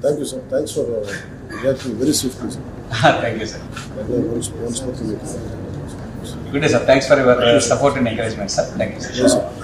Thank you, sir. Thanks for uh, reacting very swiftly, sir. Thank you, sir. Thank you Good day, sir. Thanks for your uh, support and encouragement, sir. Thank you, sir. Yes, sir.